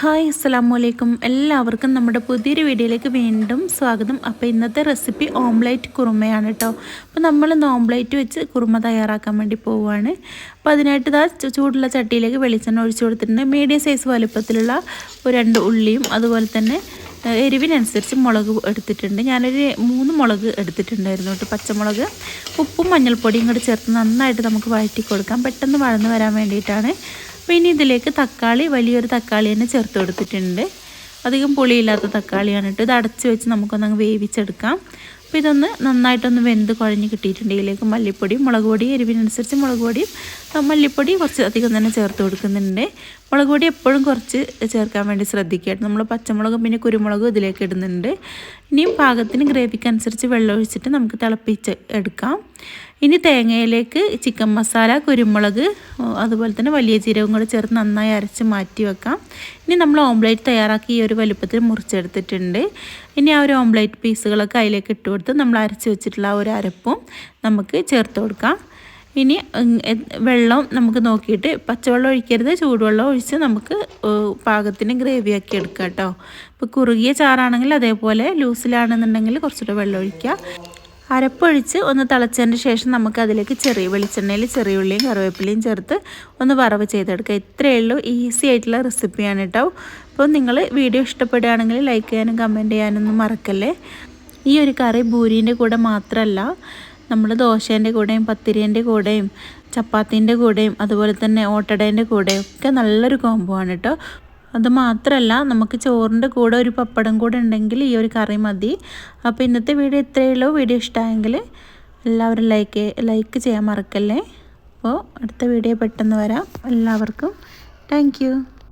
Hi അസ്സാം വലൈക്കും എല്ലാവർക്കും നമ്മുടെ പുതിയൊരു വീഡിയോയിലേക്ക് വീണ്ടും സ്വാഗതം. അപ്പോൾ ഇന്നത്തെ റെസിപ്പി ഓംലേറ്റ് കുറുമയാണ് കേട്ടോ. അപ്പോൾ നമ്മൾ ഇന്ന് ഓംലേറ്റ് വെച്ച് കുറുമ തയ്യാറാക്കാൻ വേണ്ടി പോവുകയാണ് അപ്പോൾ അതിനായിട്ട് ഇതാ ചൂടുള്ള ചട്ടിയിലേക്ക് വെളിച്ചെണ്ണ ഒഴിച്ചു കൊടുത്തിട്ടുണ്ട്. മീഡിയം സൈസ് വലുപ്പത്തിലുള്ള ഒരു രണ്ട് ഉള്ളിയും അതുപോലെ തന്നെ എരിവിനനുസരിച്ച് മുളക് എടുത്തിട്ടുണ്ട്. ഞാനൊരു മൂന്ന് മുളക് എടുത്തിട്ടുണ്ടായിരുന്നു കേട്ടോ പച്ചമുളക്. ഉപ്പും മഞ്ഞൾപ്പൊടിയും കൂടി ചേർത്ത് നന്നായിട്ട് നമുക്ക് വഴറ്റി കൊടുക്കാം പെട്ടെന്ന് വഴന്ന് വരാൻ വേണ്ടിയിട്ടാണ്. ഇനി ഇതിലേക്ക് തക്കാളി വലിയൊരു തക്കാളി തന്നെ ചേർത്ത് കൊടുത്തിട്ടുണ്ട്. അധികം പുളിയില്ലാത്ത തക്കാളിയാണ് കേട്ടോ. ഇത് അടച്ച് വെച്ച് നമുക്കൊന്ന് വേവിച്ചെടുക്കാം. അപ്പോൾ ഇതൊന്ന് നന്നായിട്ടൊന്ന് വെന്ത് കുഴഞ്ഞ് കിട്ടിയിട്ടുണ്ട്. ഇതിലേക്ക് മല്ലിപ്പൊടിയും മുളക് പൊടി എരിവിനനുസരിച്ച് മുളക് പൊടിയും മല്ലിപ്പൊടി കുറച്ച് അധികം തന്നെ ചേർത്ത് കൊടുക്കുന്നുണ്ട്. മുളക് പൊടി എപ്പോഴും കുറച്ച് ചേർക്കാൻ വേണ്ടി ശ്രദ്ധിക്കുക നമ്മൾ പച്ചമുളകും പിന്നെ കുരുമുളകും ഇതിലേക്ക് ഇടുന്നുണ്ട്. ഇനിയും പാകത്തിന് ഗ്രേവിക്കനുസരിച്ച് വെള്ളം ഒഴിച്ചിട്ട് നമുക്ക് തിളപ്പിച്ച് എടുക്കാം. ഇനി തേങ്ങയിലേക്ക് ചിക്കൻ മസാല കുരുമുളക് അതുപോലെ തന്നെ വലിയ ജീരകം കൂടെ ചേർത്ത് നന്നായി അരച്ച് മാറ്റി വെക്കാം. ഇനി നമ്മൾ ഓംലേറ്റ് തയ്യാറാക്കി ഈ ഒരു വലുപ്പത്തിൽ മുറിച്ചെടുത്തിട്ടുണ്ട്. ഇനി ആ ഒരു ഓംലേറ്റ് പീസുകളൊക്കെ അതിലേക്ക് ഇട്ട് കൊടുത്ത് നമ്മൾ അരച്ച് വെച്ചിട്ടുള്ള ആ ഒരു അരപ്പും നമുക്ക് ചേർത്ത് കൊടുക്കാം. ഇനി വെള്ളം നമുക്ക് നോക്കിയിട്ട് പച്ചവെള്ളം ഒഴിക്കരുത് ചൂടുവെള്ളം ഒഴിച്ച് നമുക്ക് പാകത്തിന് ഗ്രേവിയാക്കി എടുക്കാം കേട്ടോ. ഇപ്പോൾ കുറുകിയ ചാറാണെങ്കിൽ അതേപോലെ ലൂസിലാണെന്നുണ്ടെങ്കിൽ കുറച്ചുകൂടെ വെള്ളം ഒഴിക്കുക അരപ്പൊഴിച്ച് ഒന്ന് തിളച്ചതിന് ശേഷം നമുക്ക് അതിലേക്ക് ചെറിയ വെളിച്ചെണ്ണയിൽ ചെറിയ ഉള്ളിയും കറിവേപ്പിലയും ചേർത്ത് ഒന്ന് വറവ് ചെയ്തെടുക്കുക. ഇത്രയേ ഉള്ളൂ. ഈസി ആയിട്ടുള്ള റെസിപ്പിയാണ് കേട്ടോ. അപ്പോൾ നിങ്ങൾ വീഡിയോ ഇഷ്ടപ്പെടുകയാണെങ്കിൽ ലൈക്ക് ചെയ്യാനും കമന്റ് ചെയ്യാനൊന്നും മറക്കല്ലേ? ഈ ഒരു കറി ഭൂരീന്റെ കൂടെ മാത്രമല്ല നമ്മൾ ദോശേന്റെ കൂടെയും പത്തിരിന്റെ കൂടെയും ചപ്പാത്തിന്റെ കൂടെയും അതുപോലെ തന്നെ ഓട്ടടേന്റെ കൂടെയും ഒക്കെ നല്ലൊരു കോംബോ ആണ് കേട്ടോ. അത് മാത്രമല്ല നമുക്ക് ചോറിന്റെ കൂടെ ഒരു പപ്പടം കൂടെ ഉണ്ടെങ്കിൽ ഈ ഒരു കറി മതി. അപ്പോൾ ഇന്നത്തെ വീഡിയോ ഇത്രയേ ഉള്ളൂ. വീഡിയോ ഇഷ്ടമായെങ്കിൽ എല്ലാവരും ലൈക്ക് ലൈക്ക് ചെയ്യാൻ മറക്കല്ലേ? അപ്പോൾ അടുത്ത വീഡിയോ പെട്ടെന്ന് വരാം. എല്ലാവർക്കും താങ്ക്